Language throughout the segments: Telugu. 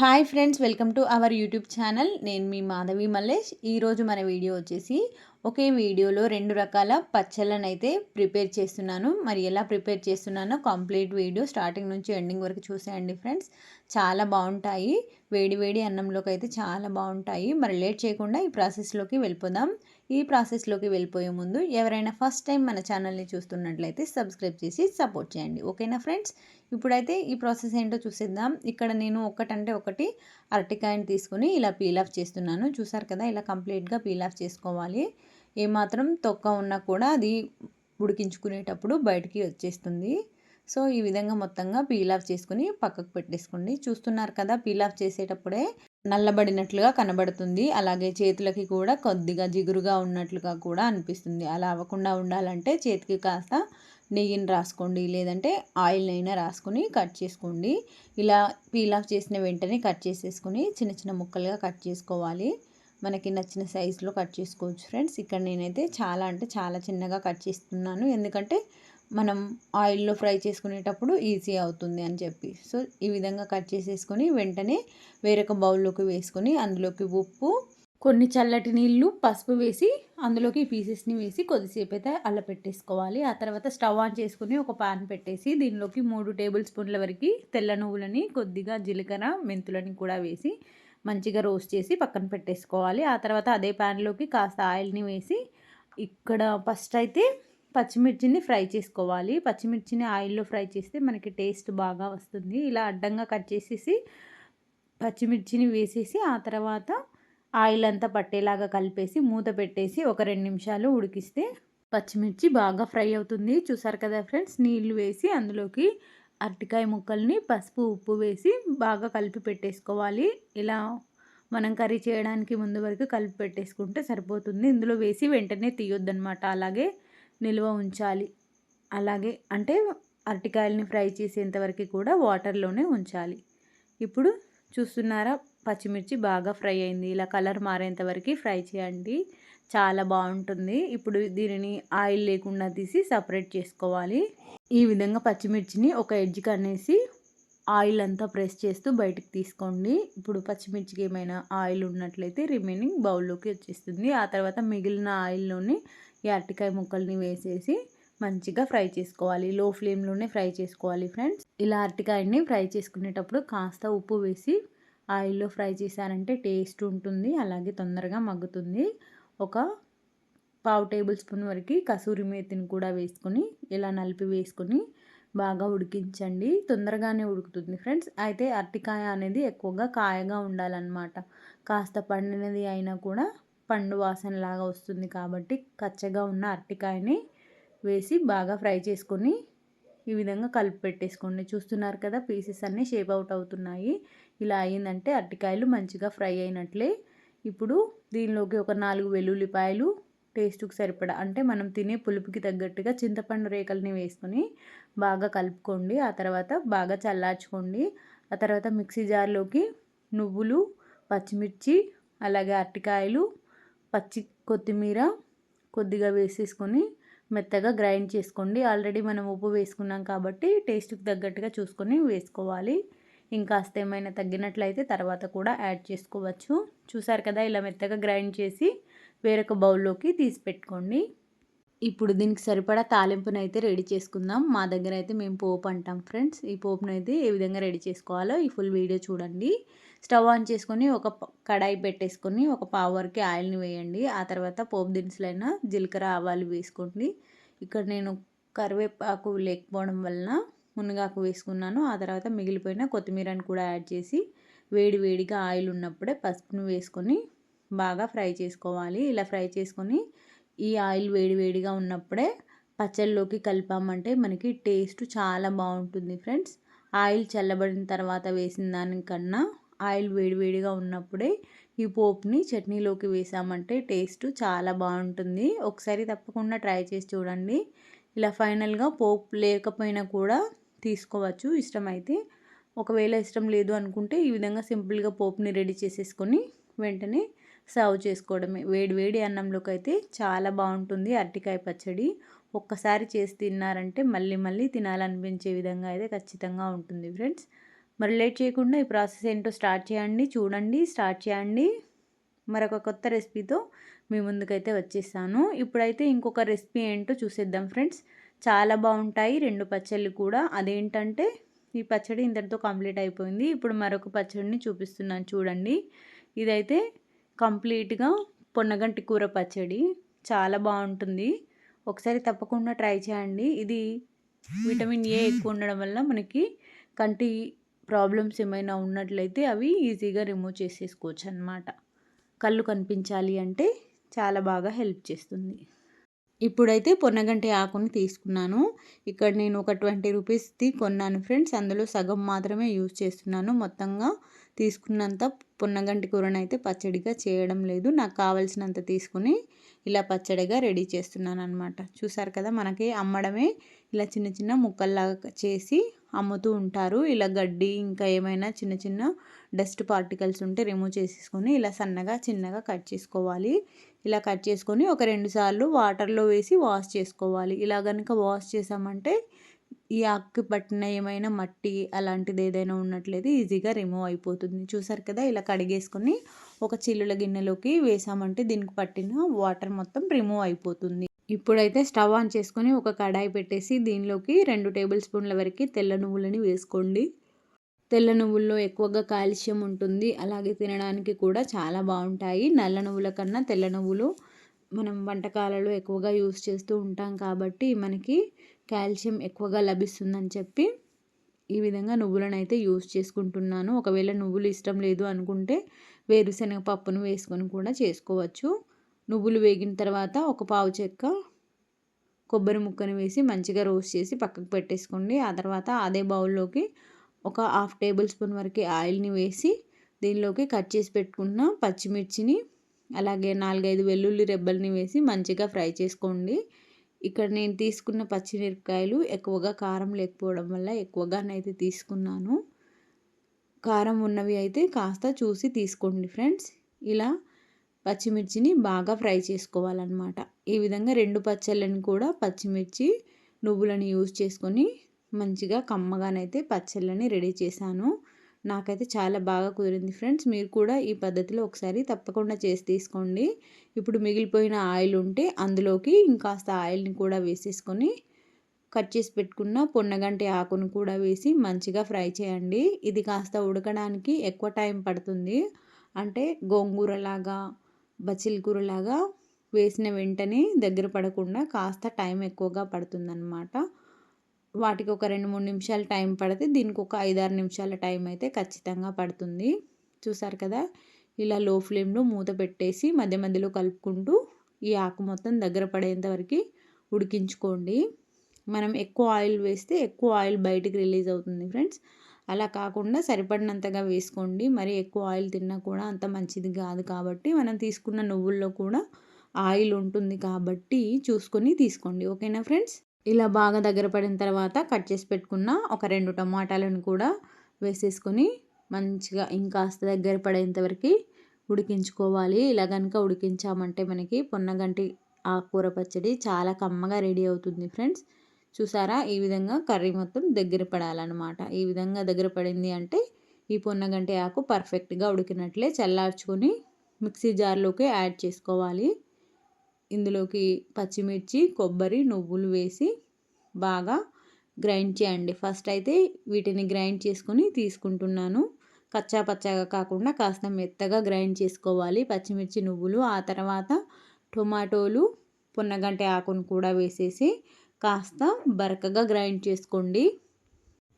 Hi friends welcome to our YouTube channel. నేను మీ మాధవి మల్లేష్. ఈరోజు మన వీడియో వచ్చేసి ఒకే వీడియోలో రెండు రకాల పచ్చళ్ళను అయితే ప్రిపేర్ చేస్తున్నాను. మరి ఎలా ప్రిపేర్ చేస్తున్నానో కంప్లీట్ వీడియో స్టార్టింగ్ నుంచి ఎండింగ్ వరకు చూసేయండి ఫ్రెండ్స్. చాలా బాగుంటాయి. వేడి వేడి అన్నంలోకి అయితే చాలా బాగుంటాయి. మరి లేట్ చేయకుండా ఈ ప్రాసెస్లోకి వెళ్ళిపోదాం. ఈ ప్రాసెస్లోకి వెళ్ళిపోయే ముందు ఎవరైనా ఫస్ట్ టైం మన ఛానల్ని చూస్తున్నట్లయితే సబ్స్క్రైబ్ చేసి సపోర్ట్ చేయండి. ఓకేనా ఫ్రెండ్స్? ఇప్పుడైతే ఈ ప్రాసెస్ ఏంటో చూసేద్దాం. ఇక్కడ నేను ఒకటంటే ఒకటి అరటికాయని తీసుకుని ఇలా పీల్ ఆఫ్ చేస్తున్నాను. చూసారు కదా? ఇలా కంప్లీట్గా పీల్ ఆఫ్ చేసుకోవాలి. ఏమాత్రం తొక్క ఉన్నా కూడా అది ఉడికించుకునేటప్పుడు బయటికి వచ్చేస్తుంది. సో ఈ విధంగా మొత్తంగా పీల్ ఆఫ్ చేసుకుని పక్కకు పెట్టేసుకోండి. చూస్తున్నారు కదా? పీల్ ఆఫ్ చేసేటప్పుడే నల్లబడినట్లుగా కనబడుతుంది. అలాగే చేతులకి కూడా కొద్దిగా జిగురుగా ఉన్నట్లుగా కూడా అనిపిస్తుంది. అలా అవ్వకుండా ఉండాలంటే చేతికి కాస్త నెయ్యిని రాసుకోండి. లేదంటే ఆయిల్ అయినా రాసుకుని కట్ చేసుకోండి. ఇలా పీల్ ఆఫ్ చేసిన వెంటనే కట్ చేసేసుకుని చిన్న చిన్న ముక్కలుగా కట్ చేసుకోవాలి. మనకి నచ్చిన సైజులో కట్ చేసుకోవచ్చు. ఫ్రెండ్స్ ఇక్కడ నేనైతే చాలా అంటే చాలా చిన్నగా కట్ చేస్తున్నాను. ఎందుకంటే మనం ఆయిల్లో ఫ్రై చేసుకునేటప్పుడు ఈజీ అవుతుంది అని చెప్పి. సో ఈ విధంగా కట్ చేసేసుకొని వెంటనే వేరొక బౌల్లోకి వేసుకొని అందులోకి ఉప్పు కొన్ని చల్లటి నీళ్ళు పసుపు వేసి అందులోకి పీసెస్ని వేసి కొద్దిసేపు అయితే అల్ల పెట్టేసుకోవాలి ఆ తర్వాత స్టవ్ ఆన్ చేసుకుని ఒక పాన్ పెట్టేసి దీనిలోకి మూడు టేబుల్ స్పూన్ల వరకు తెల్ల నువ్వులని కొద్దిగా జీలకర్ర మెంతులని కూడా వేసి మంచిగా రోస్ట్ చేసి పక్కన పెట్టేసుకోవాలి. ఆ తర్వాత అదే ప్యాన్లోకి కాస్త ఆయిల్ని వేసి ఇక్కడ ఫస్ట్ అయితే పచ్చిమిర్చిని ఫ్రై చేసుకోవాలి. పచ్చిమిర్చిని ఆయిల్లో ఫ్రై చేస్తే మనకి టేస్ట్ బాగా వస్తుంది. ఇలా అడ్డంగా కట్ చేసేసి పచ్చిమిర్చిని వేసేసి ఆ తర్వాత ఆయిల్ అంతా పట్టేలాగా కలిపేసి మూత పెట్టేసి ఒక రెండు నిమిషాలు ఉడికిస్తే పచ్చిమిర్చి బాగా ఫ్రై అవుతుంది. చూసారు కదా ఫ్రెండ్స్? నీళ్ళు వేసి అందులోకి అరటికాయ ముక్కల్ని పసుపు ఉప్పు వేసి బాగా కలిపి పెట్టేసుకోవాలి. ఇలా మనం కర్రీ చేయడానికి ముందు వరకు కలిపి పెట్టేసుకుంటే సరిపోతుంది. ఇందులో వేసి వెంటనే తీయొద్దనమాట అలాగే నిల్వ ఉంచాలి. అలాగే అంటే అరటికాయలని ఫ్రై చేసేంతవరకు కూడా వాటర్లోనే ఉంచాలి. ఇప్పుడు చూస్తున్నారా పచ్చిమిర్చి బాగా ఫ్రై అయింది. ఇలా కలర్ మారేంత వరకు ఫ్రై చేయండి. చాలా బాగుంటుంది. ఇప్పుడు దీనిని ఆయిల్ లేకుండా తీసి సపరేట్ చేసుకోవాలి. ఈ విధంగా పచ్చిమిర్చిని ఒక ఎడ్జ్కి అనేసి ఆయిల్ అంతా ప్రెస్ చేస్తూ బయటకు తీసుకోండి. ఇప్పుడు పచ్చిమిర్చికి ఏమైనా ఆయిల్ ఉన్నట్లయితే రిమైనింగ్ బౌల్లోకి వచ్చేస్తుంది. ఆ తర్వాత మిగిలిన ఆయిల్లోని ఈ అరటికాయ ముక్కల్ని వేసేసి మంచిగా ఫ్రై చేసుకోవాలి. లో ఫ్లేమ్లోనే ఫ్రై చేసుకోవాలి ఫ్రెండ్స్. ఇలా అరటికాయని ఫ్రై చేసుకునేటప్పుడు కాస్త ఉప్పు వేసి ఆయిల్లో ఫ్రై చేశారంటే టేస్ట్ ఉంటుంది అలాగే తొందరగా మగ్గుతుంది. ఒక పావు టేబుల్ స్పూన్ వరకు కసూరి మేతిని కూడా వేసుకొని ఇలా నలిపి వేసుకొని బాగా ఉడికించండి. తొందరగానే ఉడుకుతుంది ఫ్రెండ్స్. అయితే అరటికాయ అనేది ఎక్కువగా కాయగా ఉండాలన్నమాట. కాస్త పండినది అయినా కూడా పండు వాసన లాగా వస్తుంది కాబట్టి కచ్చగా ఉన్న అరటికాయని వేసి బాగా ఫ్రై చేసుకొని ఈ విధంగా కలిపి పెట్టేసుకోండి. చూస్తున్నారు కదా పీసెస్ అన్నీ షేప్ అవుట్ అవుతున్నాయి. ఇలా అయ్యిందంటే అరటికాయలు మంచిగా ఫ్రై అయినట్లే. ఇప్పుడు దీనిలోకి ఒక నాలుగు వెల్లుల్లిపాయలు టేస్ట్కి సరిపడా అంటే మనం తినే పులుపుకి తగ్గట్టుగా చింతపండు రేకల్ని వేసుకొని బాగా కలుపుకోండి. ఆ తర్వాత బాగా చల్లార్చుకోండి. ఆ తర్వాత మిక్సీ జార్లోకి నువ్వులు పచ్చిమిర్చి అలాగే అరటికాయలు పచ్చి కొత్తిమీర కొద్దిగా వేసేసుకొని మెత్తగా గ్రైండ్ చేసుకోండి. ఆల్రెడీ మనం ఉప్పు వేసుకున్నాం కాబట్టి టేస్ట్కి తగ్గట్టుగా చూసుకొని వేసుకోవాలి. ఇంకాస్త ఏమైనా తగ్గినట్లయితే తర్వాత కూడా యాడ్ చేసుకోవచ్చు. చూసారు కదా ఇలా మెత్తగా గ్రైండ్ చేసి వేరొక బౌల్లోకి తీసి పెట్టుకోండి. ఇప్పుడు దీనికి సరిపడా తాలింపును అయితే రెడీ చేసుకుందాం. మా దగ్గర అయితే మేము పోపు అంటాం ఫ్రెండ్స్. ఈ పోపును అయితే ఏ విధంగా రెడీ చేసుకోవాలో ఈ ఫుల్ వీడియో చూడండి. స్టవ్ ఆన్ చేసుకొని ఒక కడాయి పెట్టేసుకొని ఒక పావు వరకు ఆయిల్ని వేయండి. ఆ తర్వాత పోపు దినుసులైన జీలకర్ర ఆవాలు వేసుకోండి. ఇక్కడ నేను కరివేపాకు లేకపోవడం వలన మునగాకు వేసుకున్నాను. ఆ తర్వాత మిగిలిపోయిన కొత్తిమీరని కూడా యాడ్ చేసి వేడి వేడిగా ఆయిల్ ఉన్నప్పుడే పసుపును వేసుకొని బాగా ఫ్రై చేసుకోవాలి. ఇలా ఫ్రై చేసుకొని ఈ ఆయిల్ వేడి వేడిగా ఉన్నప్పుడే పచ్చళ్ళలోకి కలిపామంటే మనకి టేస్ట్ చాలా బాగుంటుంది ఫ్రెండ్స్. ఆయిల్ చల్లబడిన తర్వాత వేసిన దానికన్నా ఆయిల్ వేడివేడిగా ఉన్నప్పుడే ఈ పోపుని చట్నీలోకి వేసామంటే టేస్ట్ చాలా బాగుంటుంది. ఒకసారి తప్పకుండా ట్రై చేసి చూడండి. ఇలా ఫైనల్గా పోపు లేకపోయినా కూడా తీసుకోవచ్చు. ఇష్టమైతే ఒకవేళ ఇష్టం లేదు అనుకుంటే ఈ విధంగా సింపుల్గా పోపుని రెడీ చేసేసుకొని వెంటనే సర్వ్ చేసుకోవడమే. వేడి వేడి అన్నంలోకి అయితే చాలా బాగుంటుంది అరటికాయ పచ్చడి. ఒక్కసారి చేసి తిన్నారంటే మళ్ళీ మళ్ళీ తినాలనిపించే విధంగా అయితే ఖచ్చితంగా ఉంటుంది ఫ్రెండ్స్. మరి లేట్ చేయకుండా ఈ ప్రాసెస్ ఏంటో స్టార్ట్ చేయండి చూడండి స్టార్ట్ చేయండి. మరొక కొత్త రెసిపీతో మీ ముందుకైతే వచ్చేస్తాను ఇప్పుడైతే ఇంకొక రెసిపీ ఏంటో చూసేద్దాం ఫ్రెండ్స్. చాలా బాగుంటాయి రెండు పచ్చళ్ళు కూడా. అదేంటంటే ఈ పచ్చడి ఇంతటితో కంప్లీట్ అయిపోయింది. ఇప్పుడు మరొక పచ్చడిని చూపిస్తున్నాను చూడండి. ఇదైతే కంప్లీట్గా పొన్నగంటి కూర పచ్చడి. చాలా బాగుంటుంది. ఒకసారి తప్పకుండా ట్రై చేయండి. ఇది విటమిన్ ఏ ఎక్కువ ఉండడం వల్ల మనకి కంటి ప్రాబ్లమ్స్ ఏమైనా ఉన్నట్లయితే అవి ఈజీగా రిమూవ్ చేసేసుకోవచ్చు అనమాట కళ్ళు కనిపించాలి అంటే చాలా బాగా హెల్ప్ చేస్తుంది. ఇప్పుడైతే పొన్నగంటి ఆకుని తీసుకున్నాను. ఇక్కడ నేను ఒక ట్వంటీ రూపీస్ది కొన్నాను ఫ్రెండ్స్. అందులో సగం మాత్రమే యూజ్ చేస్తున్నాను. మొత్తంగా తీసుకున్నంత పొన్నగంటి కూరను అయితే పచ్చడిగా చేయడం లేదు. నాకు కావలసినంత తీసుకుని ఇలా పచ్చడిగా రెడీ చేస్తున్నాను అనమాట చూసారు కదా మనకి అమ్మడమే ఇలా చిన్న చిన్న ముక్కల్లాగా చేసి అమ్ముతూ ఉంటారు. ఇలా గడ్డి ఇంకా ఏమైనా చిన్న చిన్న డస్ట్ పార్టికల్స్ ఉంటే రిమూవ్ చేసేసుకొని ఇలా సన్నగా చిన్నగా కట్ చేసుకోవాలి. ఇలా కట్ చేసుకొని ఒక రెండు సార్లు వాటర్లో వేసి వాష్ చేసుకోవాలి. ఇలా కనుక వాష్ చేసామంటే ఈ ఆకు పట్టిన ఏమైనా మట్టి అలాంటిది ఏదైనా ఉన్నట్లయితే ఈజీగా రిమూవ్ అయిపోతుంది. చూసారు కదా ఇలా కడిగేసుకొని ఒక చిల్లుల గిన్నెలోకి వేసామంటే దీనికి పట్టిన వాటర్ మొత్తం రిమూవ్ అయిపోతుంది. ఇప్పుడైతే స్టవ్ ఆన్ చేసుకొని ఒక కడాయి పెట్టేసి దీనిలోకి రెండు టేబుల్ స్పూన్ల వరకు తెల్ల నువ్వులని వేసుకోండి. తెల్ల నువ్వుల్లో ఎక్కువగా కాల్షియం ఉంటుంది. అలాగే తినడానికి కూడా చాలా బాగుంటాయి. నల్ల నువ్వుల కన్నా తెల్ల నువ్వులు మనం వంటకాలలో ఎక్కువగా యూస్ చేస్తూ ఉంటాం కాబట్టి మనకి కాల్షియం ఎక్కువగా లభిస్తుందని చెప్పి ఈ విధంగా నువ్వులను అయితే యూస్ చేసుకుంటున్నాను. ఒకవేళ నువ్వులు ఇష్టం లేదు అనుకుంటే వేరుశనగ పప్పును వేసుకొని కూడా చేసుకోవచ్చు. నువ్వులు వేగిన తర్వాత ఒక పావు చెక్క కొబ్బరి ముక్కను వేసి మంచిగా రోస్ట్ చేసి పక్కకు పెట్టేసుకోండి. ఆ తర్వాత అదే బౌల్లోకి ఒక హాఫ్ టేబుల్ స్పూన్ వరకు ఆయిల్ని వేసి దీనిలోకి కట్ చేసి పెట్టుకున్న పచ్చిమిర్చిని అలాగే నాలుగైదు వెల్లుల్లి రెబ్బల్ని వేసి మంచిగా ఫ్రై చేసుకోండి. ఇక్కడ నేను తీసుకున్న పచ్చిమిరపకాయలు ఎక్కువగా కారం లేకపోవడం వల్ల ఎక్కువగానైతే తీసుకున్నాను. కారం ఉన్నవి అయితే కాస్త చూసి తీసుకోండి ఫ్రెండ్స్. ఇలా పచ్చిమిర్చిని బాగా ఫ్రై చేసుకోవాలన్నమాట. ఈ విధంగా రెండు పచ్చళ్ళని కూడా పచ్చిమిర్చి నువ్వులను యూజ్ చేసుకొని మంచిగా కమ్మగానైతే పచ్చళ్ళని రెడీ చేశాను. నాకైతే చాలా బాగా కుదిరింది ఫ్రెండ్స్. మీరు కూడా ఈ పద్ధతిలో ఒకసారి తప్పకుండా చేసి తీసుకోండి. ఇప్పుడు మిగిలిపోయిన ఆయిల్ ఉంటే అందులోకి ఇంకాస్త ఆయిల్ని కూడా వేసేసుకొని కట్ చేసి పెట్టుకున్న పొన్నగంటి ఆకును కూడా వేసి మంచిగా ఫ్రై చేయండి. ఇది కాస్త ఉడకడానికి ఎక్కువ టైం పడుతుంది. అంటే గోంగూరలాగా బచిల్ కూరలాగా వేసిన వెంటనే దగ్గర పడకుండా కాస్త టైం ఎక్కువగా పడుతుందన్నమాట. వాటికి ఒక రెండు మూడు నిమిషాలు టైం పడితే దీనికి ఒక ఐదారు నిమిషాల టైం అయితే ఖచ్చితంగా పడుతుంది. చూసారు కదా? ఇలా లో ఫ్లేమ్లో మూత పెట్టేసి మధ్య మధ్యలో కలుపుకుంటూ ఈ ఆకు మొత్తం దగ్గర పడేంత వరకు ఉడికించుకోండి. మనం ఎక్కువ ఆయిల్ వేస్తే ఎక్కువ ఆయిల్ బయటికి రిలీజ్ అవుతుంది ఫ్రెండ్స్. అలా కాకుండా సరిపడినంతగా వేసుకోండి. మరి ఎక్కువ ఆయిల్ తిన్నా కూడా అంత మంచిది కాదు కాబట్టి మనం తీసుకున్న నువ్వుల్లో కూడా ఆయిల్ ఉంటుంది కాబట్టి చూసుకొని తీసుకోండి. ఓకేనా ఫ్రెండ్స్? ఇలా బాగా దగ్గర పడిన తర్వాత కట్ చేసి పెట్టుకున్న ఒక రెండు టమాటాలను కూడా వేసేసుకొని మంచిగా ఇంకాస్త దగ్గర పడేంత వరకు ఉడికించుకోవాలి. ఇలా కనుక ఉడికించామంటే మనకి పొన్నగంటి ఆకుకూర పచ్చడి చాలా కమ్మగా రెడీ అవుతుంది ఫ్రెండ్స్. చూసారా? ఈ విధంగా కర్రీ మొత్తం దగ్గర పడాలన్నమాట. ఈ విధంగా దగ్గర పడింది అంటే ఈ పొన్నగంటి ఆకు పర్ఫెక్ట్గా ఉడికినట్లే చల్లార్చుకొని మిక్సీ జార్లోకి యాడ్ చేసుకోవాలి. ఇందులోకి పచ్చిమిర్చి కొబ్బరి నువ్వులు వేసి బాగా గ్రైండ్ చేయండి. ఫస్ట్ అయితే వీటిని గ్రైండ్ చేసుకొని తీసుకుంటున్నాను. కచ్చా పచ్చగా కాకుండా కాస్త మెత్తగా గ్రైండ్ చేసుకోవాలి. పచ్చిమిర్చి నువ్వులు ఆ తర్వాత టొమాటోలు పొన్నగంటి ఆకును కూడా వేసేసి కాస్త బరకగా గ్రైండ్ చేసుకోండి.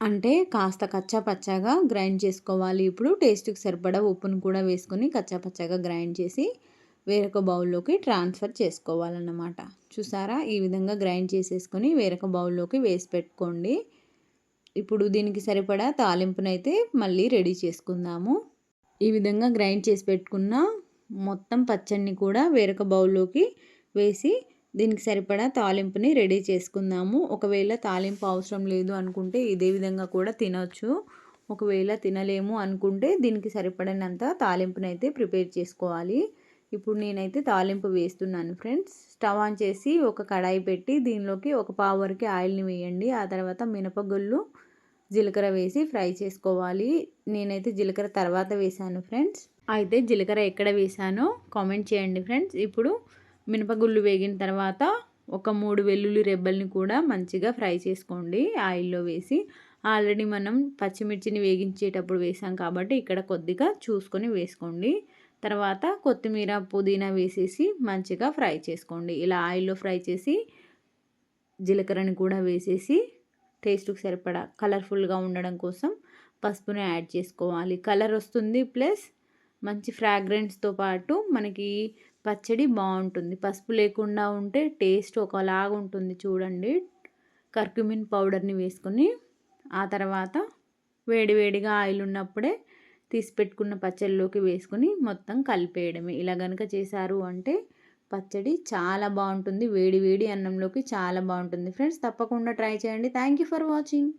అంటే కాస్త కచ్చా పచ్చాగా గ్రైండ్ చేసుకోవాలి. ఇప్పుడు టేస్ట్కి సరిపడా ఉప్పును కూడా వేసుకొని కచ్చా పచ్చాగా గ్రైండ్ చేసి వేరొక బౌల్లోకి ట్రాన్స్ఫర్ చేసుకోవాలన్నమాట. చూసారా? ఈ విధంగా గ్రైండ్ చేసేసుకొని వేరొక బౌల్లోకి వేసి పెట్టుకోండి. ఇప్పుడు దీనికి సరిపడా తాలింపునైతే మళ్ళీ రెడీ చేసుకుందాము. ఈ విధంగా గ్రైండ్ చేసి పెట్టుకున్న మొత్తం పచ్చడిని కూడా వేరొక బౌల్లోకి వేసి దీనికి సరిపడా తాలింపుని రెడీ చేసుకుందాము. ఒకవేళ తాలింపు అవసరం లేదు అనుకుంటే ఇదే విధంగా కూడా తినవచ్చు ఒకవేళ తినలేము అనుకుంటే దీనికి సరిపడినంత తాలింపునైతే ప్రిపేర్ చేసుకోవాలి. ఇప్పుడు నేనైతే తాలింపు వేస్తున్నాను ఫ్రెండ్స్. స్టవ్ ఆన్ చేసి ఒక కడాయి పెట్టి దీనిలోకి ఒక పావు వరకు ఆయిల్ని వేయండి. ఆ తర్వాత మినపగుళ్ళు జీలకర్ర వేసి ఫ్రై చేసుకోవాలి. నేనైతే జీలకర్ర తర్వాత వేసాను ఫ్రెండ్స్. అయితే జీలకర్ర ఎక్కడ వేసానో కామెంట్ చేయండి ఫ్రెండ్స్. ఇప్పుడు మినపగుళ్ళు వేగిన తర్వాత ఒక మూడు వెల్లుల్లి రెబ్బల్ని కూడా మంచిగా ఫ్రై చేసుకోండి ఆయిల్లో వేసి. ఆల్రెడీ మనం పచ్చిమిర్చిని వేగించేటప్పుడు వేసాం కాబట్టి ఇక్కడ కొద్దిగా చూసుకొని వేసుకోండి. తర్వాత కొత్తిమీర పుదీనా వేసేసి మంచిగా ఫ్రై చేసుకోండి. ఇలా ఆయిల్లో ఫ్రై చేసి జీలకర్రని కూడా వేసేసి టేస్ట్కి సరిపడా కలర్ఫుల్గా ఉండడం కోసం పసుపుని యాడ్ చేసుకోవాలి. కలర్ వస్తుంది ప్లస్ మంచి ఫ్రాగ్రెన్స్తో పాటు మనకి పచ్చడి బాగుంటుంది. పసుపు లేకుండా ఉంటే టేస్ట్ ఒకలాగా ఉంటుంది చూడండి. కర్క్యూమిన్ పౌడర్ని వేసుకొని ఆ తర్వాత వేడివేడిగా ఆయిల్ ఉన్నప్పుడే తీసి పెట్టుకున్న పచ్చడిలోకి వేసుకొని మొత్తం కలిపేయడమే. ఇలా కనుక చేశారు అంటే పచ్చడి చాలా బాగుంటుంది. వేడి వేడి అన్నంలోకి చాలా బాగుంటుంది. ఫ్రెండ్స్ తప్పకుండా ట్రై చేయండి. Thank you for watching.